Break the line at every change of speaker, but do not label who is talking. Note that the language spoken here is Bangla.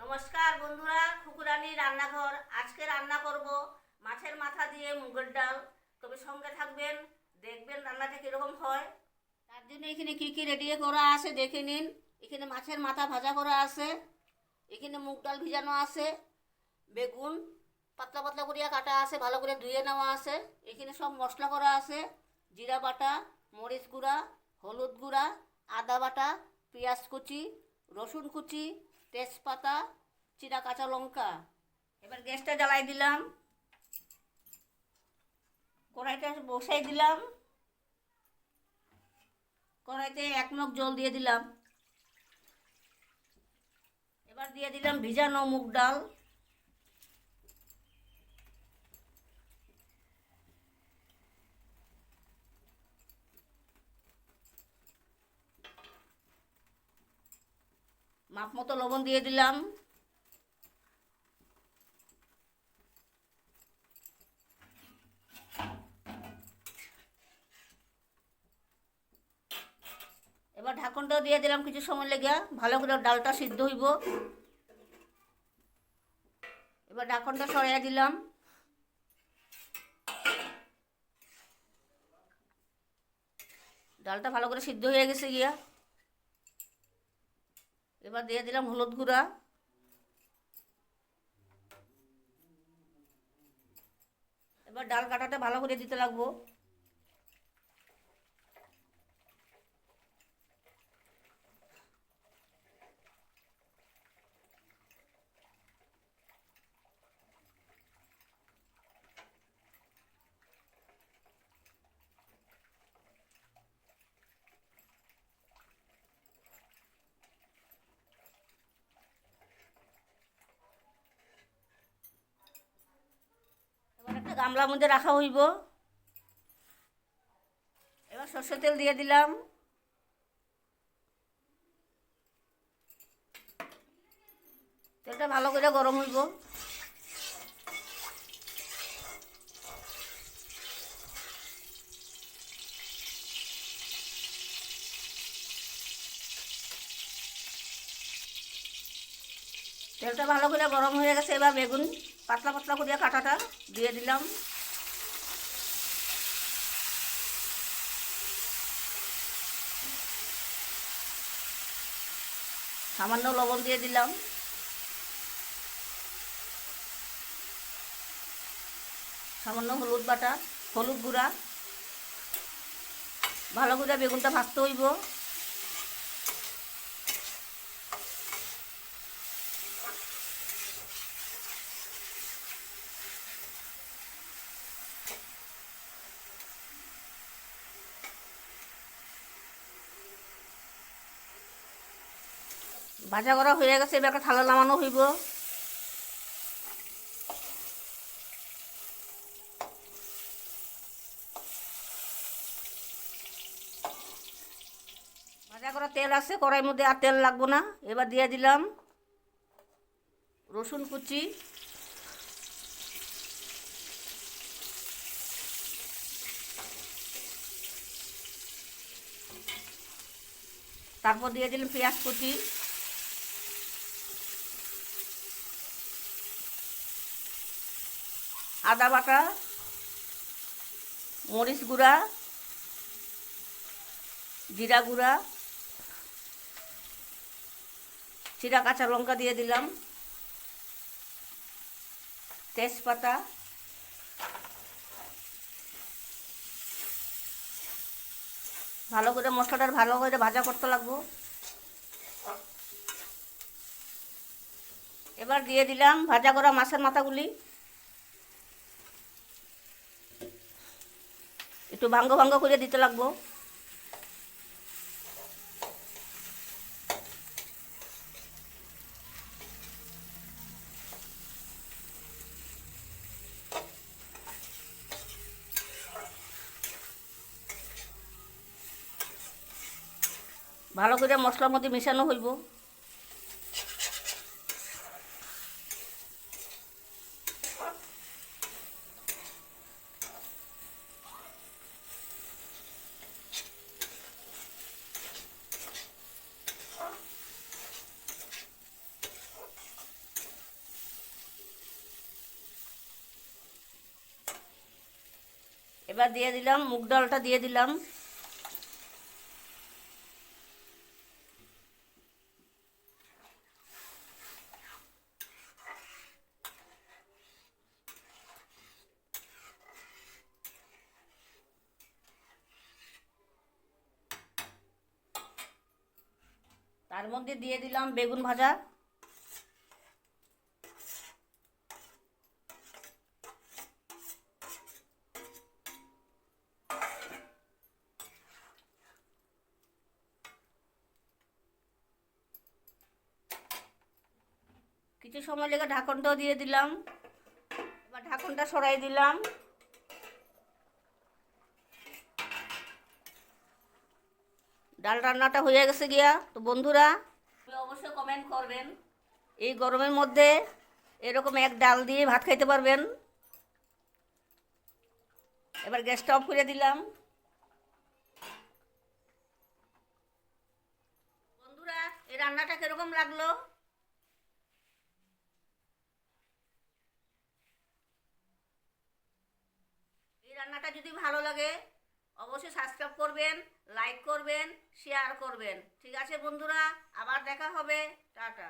নমস্কার বন্ধুরা, খুকুরানি রান্নাঘর। আজকে রান্না করব মাছের মাথা দিয়ে মুগের ডাল। তবে সঙ্গে থাকবেন, দেখবেন রান্নাটা কীরকম হয়। তার জন্য এখানে কী কী রেডি করা আছে দেখে নিন। এখানে মাছের মাথা ভাজা করা আছে। এখানে মুগ ডাল ভিজানো আছে। বেগুন পাতলা পাতলা করিয়া কাটা আছে, ভালো করে ধুয়ে নেওয়া আছে। এখানে সব মশলা করা আছে। জিরা বাটা, মরিচ গুঁড়া, হলুদ গুঁড়া, আদা বাটা, পেঁয়াজ কুচি, রসুন কুচি তেজপাতা, চিরা কাঁচা লঙ্কা। এবার গ্যাসটা জ্বালাই দিলাম। কড়াইটা বসাই দিলাম। কড়াইতে এক মগ জল দিয়ে দিলাম। এবার দিয়ে দিলাম ভিজানো মুগ ডাল। মাপ মতো লবণ দিয়ে দিলাম। এবার ঢাকনটাও দিয়ে দিলাম কিছু সময় লেগে, ভালো করে ডালটা সিদ্ধ হইব। এবার ঢাকনটা সরিয়ে দিলাম। ডালটা ভালো করে সিদ্ধ হয়ে গেছে গিয়া। এবার দিয়ে দিলাম হলুদ গুঁড়া। এবার ডাল কাটাটা ভালো করে দিতে লাগবো এবার একটা গামলার মধ্যে রাখা হইব। এবার সর্ষের তেল দিয়ে দিলাম। তেলটা ভালো করে গরম হইব। তেলটা ভালো করে গরম হয়ে গেছে, এবার বেগুন। পাতলা পাতলা করিয়া কাটাটা দিয়ে দিলাম। সামান্য লবণ দিয়ে দিলাম। সামান্য হলুদ বাটা, হলুদ গুঁড়া। ভালো করে বেগুনটা ভাজতে হইব। ভাজা করা হয়ে গেছে, এবার একটা থালা নামানো হইব। ভাজা করা তেল আছে, কড়াইয়ের মধ্যে আর তেল লাগবো না, এবার দিয়ে দিলাম রসুন কুচি। তারপর দিয়ে দিলাম পেঁয়াজ কুচি। আদা বাটা, মরিচ গুঁড়া, জিরা গুঁড়া, চিরা কাঁচা লঙ্কা দিয়ে দিলাম, তেজপাতা, ভালো করে মশলাটার ভালো করে ভাজা করতে লাগবো। এবার দিয়ে দিলাম ভাজা করা মাছের মাথাগুলি। একটু ভাঙ্গ ভাঙ্গ করে দিতে লাগবো। ভালো করে মশলার মধ্যে মিশানো হইব। এবার দিয়ে দিলাম মুগ ডালটা দিয়ে দিলাম। তার মধ্যে দিয়ে দিলাম বেগুন ভাজা। কিছু সময় লেগে ঢাকনটাও দিয়ে দিলাম। এবার ঢাকনটা সরাই দিলাম। ডাল রান্নাটা হয়ে গেছে গিয়া। তো বন্ধুরা অবশ্যই কমেন্ট করবেন। এই গরমের মধ্যে এরকম এক ডাল দিয়ে ভাত খাইতে পারবেন। এবার গ্যাসটা অফ করে দিলাম। বন্ধুরা এই রান্নাটা কীরকম লাগল? রান্নাটা যদি ভালো লাগে, অবশ্যই সাবস্ক্রাইব করবেন লাইক করবেন শেয়ার করবেন। ঠিক আছে বন্ধুরা, আবার দেখা হবে। টাটা।